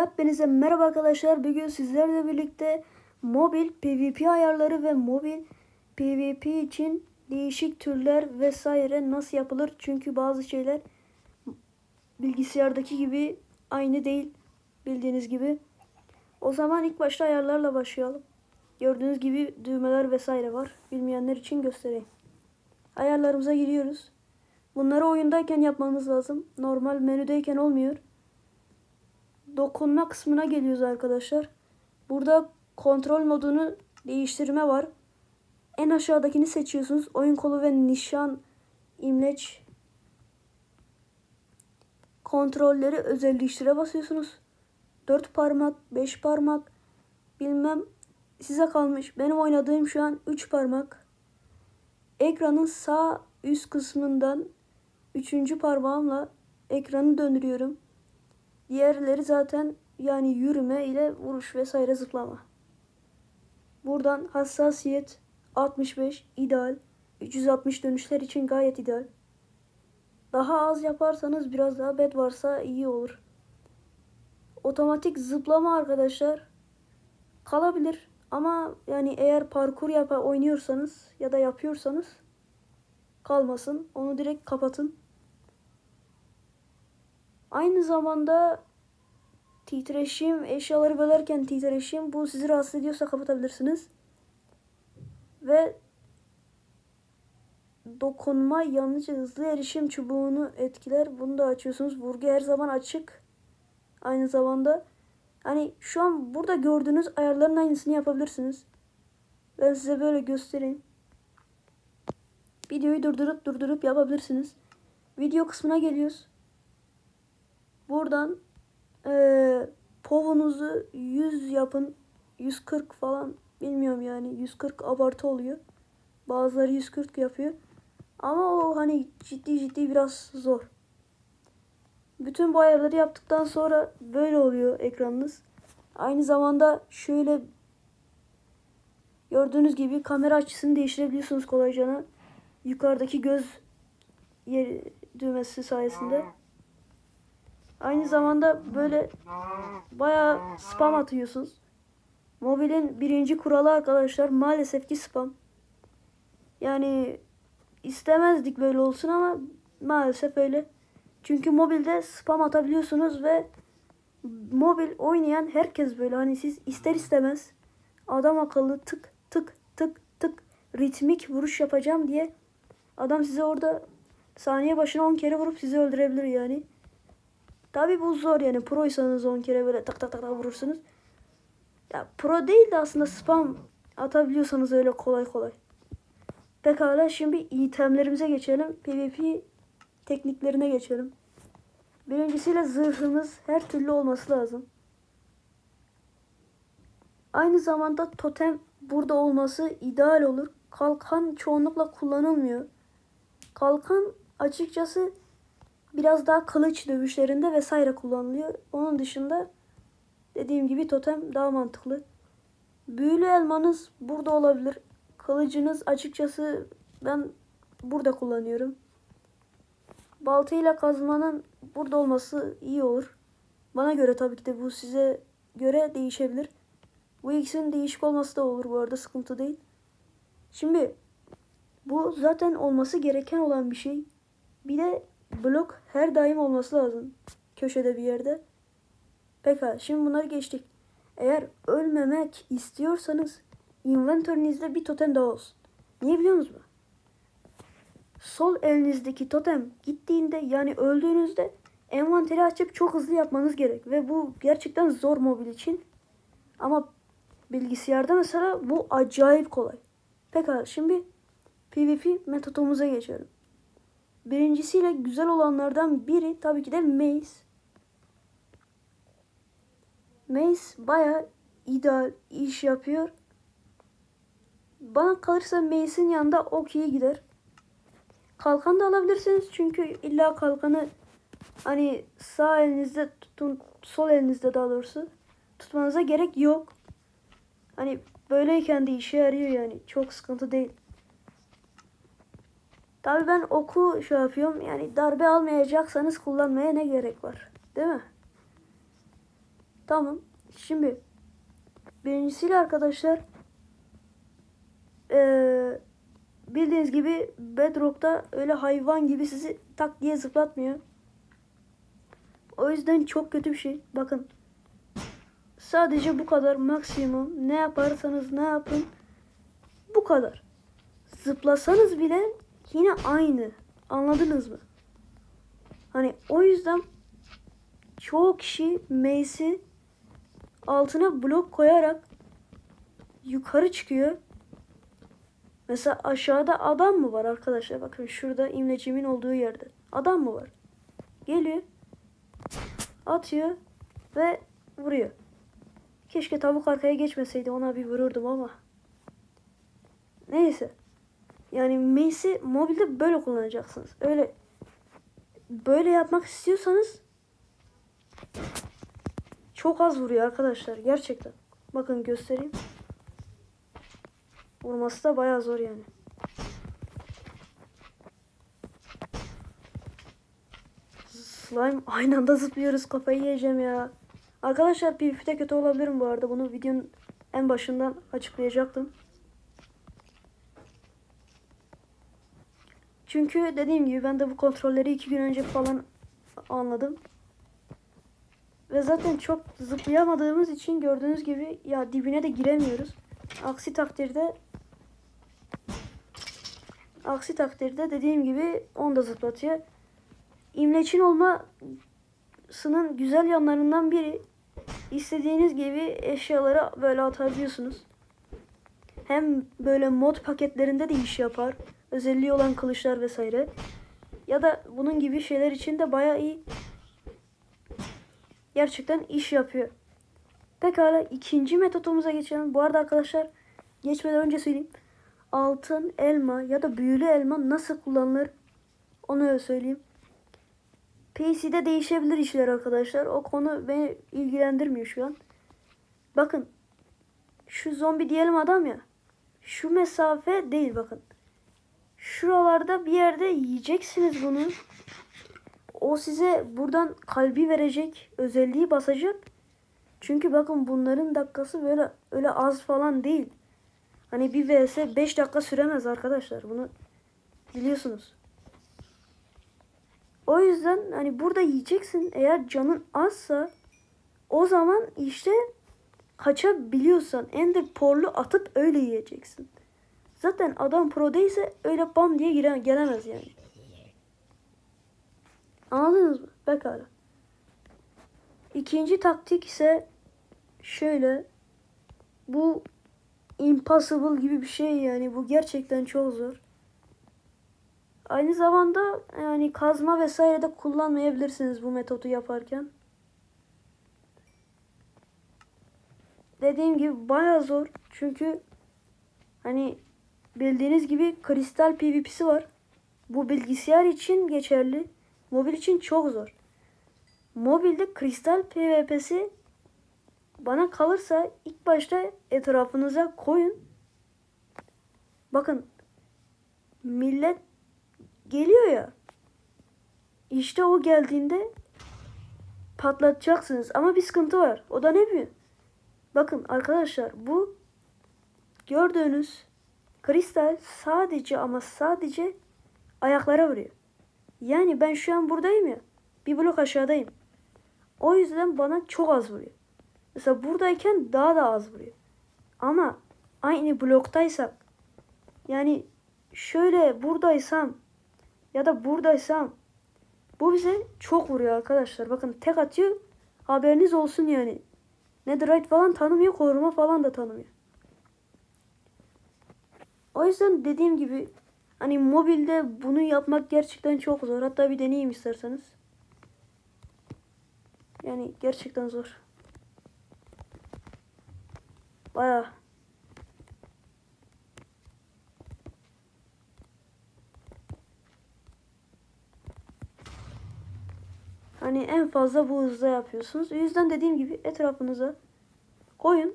Hepinize merhaba arkadaşlar. Bugün sizlerle birlikte mobil PvP ayarları ve mobil PvP için değişik türler vesaire nasıl yapılır? Çünkü bazı şeyler bilgisayardaki gibi aynı değil bildiğiniz gibi. O zaman ilk başta ayarlarla başlayalım. Gördüğünüz gibi düğmeler vesaire var. Bilmeyenler için göstereyim. Ayarlarımıza giriyoruz. Bunları oyundayken yapmamız lazım. Normal menüdeyken olmuyor dokunma kısmına geliyoruz arkadaşlar. Burada kontrol modunu değiştirme var. En aşağıdakini seçiyorsunuz. Oyun kolu ve nişan imleç kontrolleri özelleştire basıyorsunuz. 4 parmak, 5 parmak bilmem size kalmış. Benim oynadığım şu an 3 parmak. Ekranın sağ üst kısmından 3. parmağımla ekranı döndürüyorum. Diğerleri zaten yani yürüme ile vuruş vesaire zıplama. Buradan hassasiyet 65 ideal. 360 dönüşler için gayet ideal. Daha az yaparsanız biraz daha bed varsa iyi olur. Otomatik zıplama arkadaşlar kalabilir ama yani eğer parkur yapa oynuyorsanız ya da yapıyorsanız kalmasın. Onu direkt kapatın. Aynı zamanda titreşim, eşyaları bölerken titreşim bu sizi rahatsız ediyorsa kapatabilirsiniz. Ve dokunma yalnızca hızlı erişim çubuğunu etkiler. Bunu da açıyorsunuz. Vurgu her zaman açık. Aynı zamanda hani şu an burada gördüğünüz ayarların aynısını yapabilirsiniz. Ben size böyle göstereyim. Videoyu durdurup durdurup yapabilirsiniz. Video kısmına geliyoruz. Buradan e, povunuzu 100 yapın. 140 falan bilmiyorum yani 140 abartı oluyor. Bazıları 140 yapıyor. Ama o hani ciddi ciddi biraz zor. Bütün bu ayarları yaptıktan sonra böyle oluyor ekranınız. Aynı zamanda şöyle gördüğünüz gibi kamera açısını değiştirebiliyorsunuz kolayca. Yukarıdaki göz yer düğmesi sayesinde. Aynı zamanda böyle bayağı spam atıyorsunuz. Mobilin birinci kuralı arkadaşlar maalesef ki spam. Yani istemezdik böyle olsun ama maalesef öyle. Çünkü mobilde spam atabiliyorsunuz ve mobil oynayan herkes böyle hani siz ister istemez adam akıllı tık tık tık tık ritmik vuruş yapacağım diye adam size orada saniye başına 10 kere vurup sizi öldürebilir yani. Tabi bu zor yani proysanız 10 kere böyle tak tak tak tak vurursunuz. Ya pro değil de aslında spam atabiliyorsanız öyle kolay kolay. Pekala şimdi itemlerimize geçelim. PvP tekniklerine geçelim. Birincisiyle zırhımız her türlü olması lazım. Aynı zamanda totem burada olması ideal olur. Kalkan çoğunlukla kullanılmıyor. Kalkan açıkçası biraz daha kılıç dövüşlerinde vesaire kullanılıyor. Onun dışında dediğim gibi totem daha mantıklı. Büyülü elmanız burada olabilir. Kılıcınız açıkçası ben burada kullanıyorum. Baltayla kazmanın burada olması iyi olur. Bana göre tabii ki de bu size göre değişebilir. Bu ikisinin değişik olması da olur bu arada sıkıntı değil. Şimdi bu zaten olması gereken olan bir şey. Bir de blok her daim olması lazım. Köşede bir yerde. Pekala şimdi bunları geçtik. Eğer ölmemek istiyorsanız inventörünüzde bir totem daha olsun. Niye biliyor musunuz? Sol elinizdeki totem gittiğinde yani öldüğünüzde envanteri açıp çok hızlı yapmanız gerek. Ve bu gerçekten zor mobil için. Ama bilgisayarda mesela bu acayip kolay. Pekala şimdi PvP metodumuza geçelim. Birincisiyle güzel olanlardan biri tabii ki de Maze. Maze baya ideal iş yapıyor. Bana kalırsa Maze'in yanında ok iyi gider. Kalkan da alabilirsiniz çünkü illa kalkanı hani sağ elinizde tutun, sol elinizde daha doğrusu tutmanıza gerek yok. Hani böyleyken de işe yarıyor yani. Çok sıkıntı değil. Tabii ben oku şey yapıyorum. Yani darbe almayacaksanız kullanmaya ne gerek var? Değil mi? Tamam. Şimdi birincisiyle arkadaşlar eee, bildiğiniz gibi Bedrock'ta öyle hayvan gibi sizi tak diye zıplatmıyor. O yüzden çok kötü bir şey. Bakın. Sadece bu kadar maksimum. Ne yaparsanız ne yapın. Bu kadar. Zıplasanız bile yine aynı. Anladınız mı? Hani o yüzden çoğu kişi Mace'i altına blok koyarak yukarı çıkıyor. Mesela aşağıda adam mı var arkadaşlar? Bakın şurada imlecimin olduğu yerde. Adam mı var? Geliyor. Atıyor ve vuruyor. Keşke tavuk arkaya geçmeseydi ona bir vururdum ama. Neyse. Yani Mace'i mobilde böyle kullanacaksınız. Öyle böyle yapmak istiyorsanız çok az vuruyor arkadaşlar gerçekten. Bakın göstereyim. Vurması da bayağı zor yani. Slime aynı anda zıplıyoruz kafayı yiyeceğim ya. Arkadaşlar PvP'de kötü olabilirim bu arada. Bunu videonun en başından açıklayacaktım. Çünkü dediğim gibi ben de bu kontrolleri iki gün önce falan anladım. Ve zaten çok zıplayamadığımız için gördüğünüz gibi ya dibine de giremiyoruz. Aksi takdirde aksi takdirde dediğim gibi onu da zıplatıyor. İmleçin olmasının güzel yanlarından biri istediğiniz gibi eşyaları böyle atabiliyorsunuz. Hem böyle mod paketlerinde de iş yapar. Özelliği olan kılıçlar vesaire. Ya da bunun gibi şeyler için de bayağı iyi. Gerçekten iş yapıyor. Pekala ikinci metodumuza geçelim. Bu arada arkadaşlar geçmeden önce söyleyeyim. Altın elma ya da büyülü elma nasıl kullanılır onu söyleyeyim. PC'de değişebilir işler arkadaşlar. O konu beni ilgilendirmiyor şu an. Bakın. Şu zombi diyelim adam ya. Şu mesafe değil bakın. Şuralarda bir yerde yiyeceksiniz bunu. O size buradan kalbi verecek, özelliği basacak. Çünkü bakın bunların dakikası böyle öyle az falan değil. Hani bir vs 5 dakika süremez arkadaşlar. Bunu biliyorsunuz. O yüzden hani burada yiyeceksin. Eğer canın azsa o zaman işte kaçabiliyorsan ender porlu atıp öyle yiyeceksin. Zaten adam pro değilse öyle bam diye gire gelemez yani. Anladınız mı? Pekala. İkinci taktik ise şöyle. Bu impossible gibi bir şey yani. Bu gerçekten çok zor. Aynı zamanda yani kazma vesaire de kullanmayabilirsiniz bu metodu yaparken. Dediğim gibi baya zor. Çünkü hani bildiğiniz gibi kristal PvP'si var. Bu bilgisayar için geçerli. Mobil için çok zor. Mobilde kristal PvP'si bana kalırsa ilk başta etrafınıza koyun. Bakın millet geliyor ya. İşte o geldiğinde patlatacaksınız. Ama bir sıkıntı var. O da ne biliyor? Bakın arkadaşlar bu gördüğünüz kristal sadece ama sadece ayaklara vuruyor. Yani ben şu an buradayım ya. Bir blok aşağıdayım. O yüzden bana çok az vuruyor. Mesela buradayken daha da az vuruyor. Ama aynı bloktaysak yani şöyle buradaysam ya da buradaysam bu bize çok vuruyor arkadaşlar. Bakın tek atıyor. Haberiniz olsun yani. Netherite falan tanımıyor. Koruma falan da tanımıyor. O yüzden dediğim gibi hani mobilde bunu yapmak gerçekten çok zor. Hatta bir deneyeyim isterseniz. Yani gerçekten zor. Bayağı. Hani en fazla bu hızda yapıyorsunuz. O yüzden dediğim gibi etrafınıza koyun.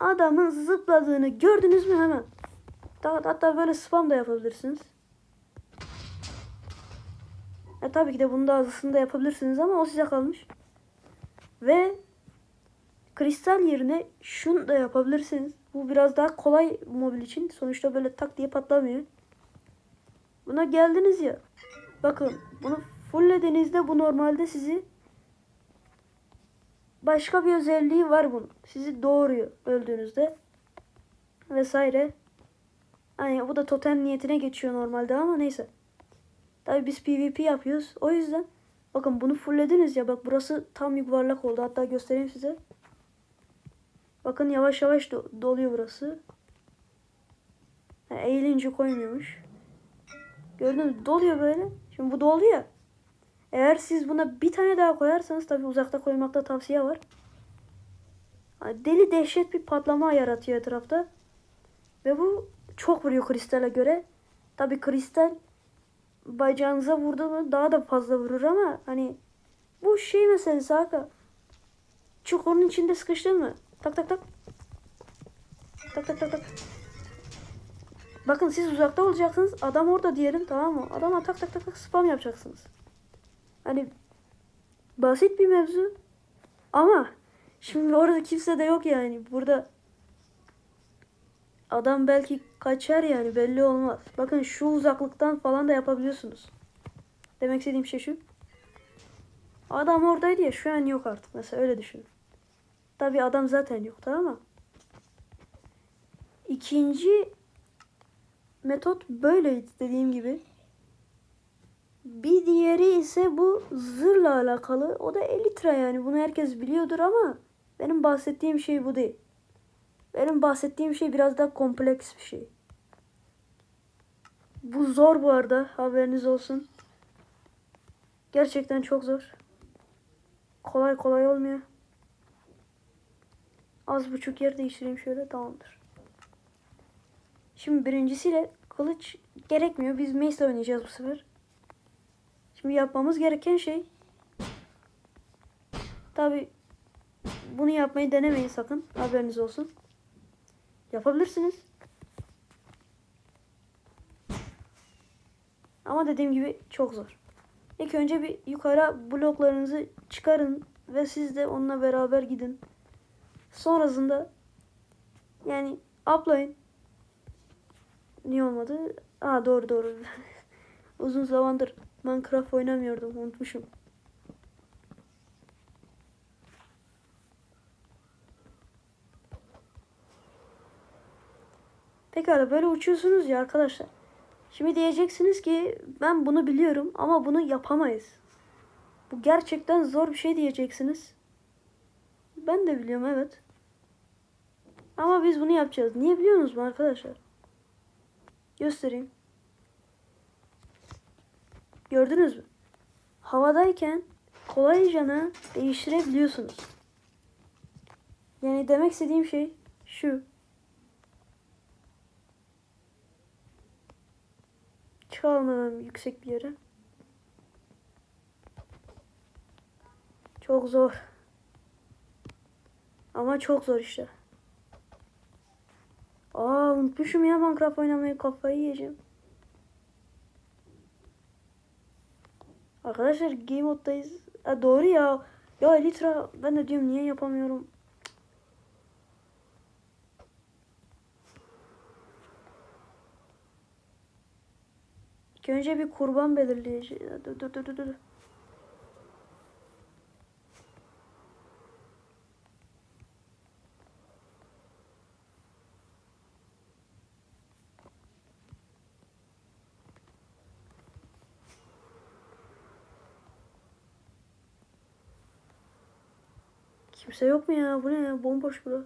Adamın zıpladığını gördünüz mü hemen. Hatta böyle spam da yapabilirsiniz. E tabii ki de bunu daha hızlısını da yapabilirsiniz ama o size kalmış. Ve kristal yerine şunu da yapabilirsiniz. Bu biraz daha kolay mobil için. Sonuçta böyle tak diye patlamıyor. Buna geldiniz ya. Bakın bunu fulllediğinizde bu normalde sizi başka bir özelliği var bunun. Sizi doğuruyor öldüğünüzde. Vesaire. Hani bu da totem niyetine geçiyor normalde ama neyse. Tabi biz PvP yapıyoruz. O yüzden bakın bunu fulllediniz ya bak burası tam yuvarlak oldu. Hatta göstereyim size. Bakın yavaş yavaş do- doluyor burası. Yani eğilince koymuyormuş. Gördünüz mü? Doluyor böyle. Şimdi bu doldu ya. Eğer siz buna bir tane daha koyarsanız tabi uzakta koymakta tavsiye var. Hani deli dehşet bir patlama yaratıyor etrafta. Ve bu çok vuruyor kristale göre. Tabi kristal bacağınıza vurdu mu daha da fazla vurur ama hani bu şey meselesi Haka. Çukurun içinde sıkıştın mı? Tak tak tak. Tak tak tak tak. Bakın siz uzakta olacaksınız. Adam orada diyelim tamam mı? Adama tak tak tak tak spam yapacaksınız. Hani basit bir mevzu. Ama şimdi orada kimse de yok yani. Burada adam belki kaçar yani belli olmaz. Bakın şu uzaklıktan falan da yapabiliyorsunuz. Demek istediğim şey şu. Adam oradaydı ya şu an yok artık. Mesela öyle düşünün. Tabi adam zaten yok tamam mı? İkinci metot böyleydi dediğim gibi. Bir diğeri ise bu zırla alakalı. O da elitra yani. Bunu herkes biliyordur ama benim bahsettiğim şey bu değil. Benim bahsettiğim şey biraz daha kompleks bir şey. Bu zor bu arada. Haberiniz olsun. Gerçekten çok zor. Kolay kolay olmuyor. Az buçuk yer değiştireyim şöyle tamamdır. Şimdi birincisiyle kılıç gerekmiyor. Biz mace oynayacağız bu sefer. Şimdi yapmamız gereken şey tabi bunu yapmayı denemeyin sakın. Haberiniz olsun. Yapabilirsiniz. Ama dediğim gibi çok zor. İlk önce bir yukarı bloklarınızı çıkarın ve siz de onunla beraber gidin. Sonrasında yani uplayın. Niye olmadı? Aa doğru doğru. Uzun zamandır Minecraft oynamıyordum. Unutmuşum. Pekala böyle uçuyorsunuz ya arkadaşlar. Şimdi diyeceksiniz ki ben bunu biliyorum ama bunu yapamayız. Bu gerçekten zor bir şey diyeceksiniz. Ben de biliyorum evet. Ama biz bunu yapacağız. Niye biliyorsunuz mu arkadaşlar? Göstereyim. Gördünüz mü? Havadayken kolayca değiştirebiliyorsunuz. Yani demek istediğim şey şu. Çıkalım yüksek bir yere. Çok zor. Ama çok zor işte. Aa unutmuşum ya Minecraft oynamayı kafayı yiyeceğim. Arkadaşlar game moddayız. Ha, doğru ya. Ya Elytra ben de diyorum niye yapamıyorum. İlk önce bir kurban belirleyeceğiz. Dur dur dur dur. dur. Kimse yok mu ya? Bu ne ya? Bomboş bura.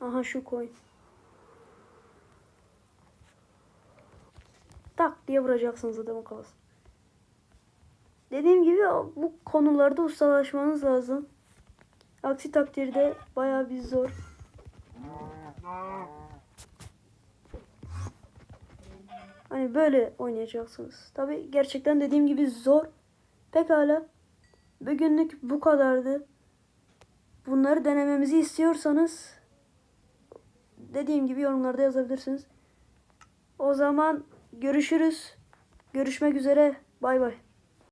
Aha şu koy. Tak diye vuracaksınız adamın kafasına. Dediğim gibi bu konularda ustalaşmanız lazım. Aksi takdirde bayağı bir zor. Hani böyle oynayacaksınız. Tabi gerçekten dediğim gibi zor. Pekala. Bugünlük bu kadardı. Bunları denememizi istiyorsanız dediğim gibi yorumlarda yazabilirsiniz. O zaman görüşürüz. Görüşmek üzere. Bay bay.